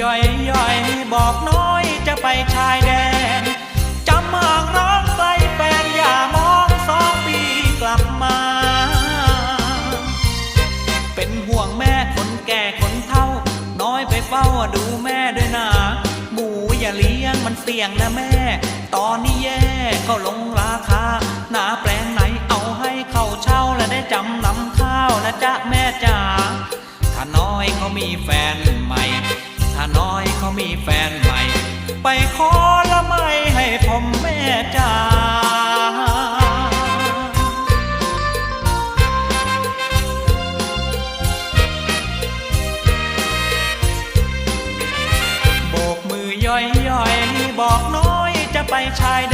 ย่อยย่อยบอกน้อยจะไปชายแดนจำมางร้องไกลแฟนอย่ามองสองปีกลับมา เป็นห่วงแม่คนแก่คนเฒ่า น้อยไปเฝ้าดูแม่ด้วยนะหมูอย่าเลี้ยงมันเสี่ยงนะแม่ ตอนนี้แย่ก็ลงราคาหนาแปลงไหนเอาให้เขาเช่าและได้จำนำข้าวนะจ๊ะแม่จ๋าถ้าน้อยเขามีแฟนใหม่าน้อยเขามีแฟนใหม่ ไปขอละไม่ให้ผมแม่จ้าโบกมือย่อยย่อยๆบอกน้อยจะไปชายด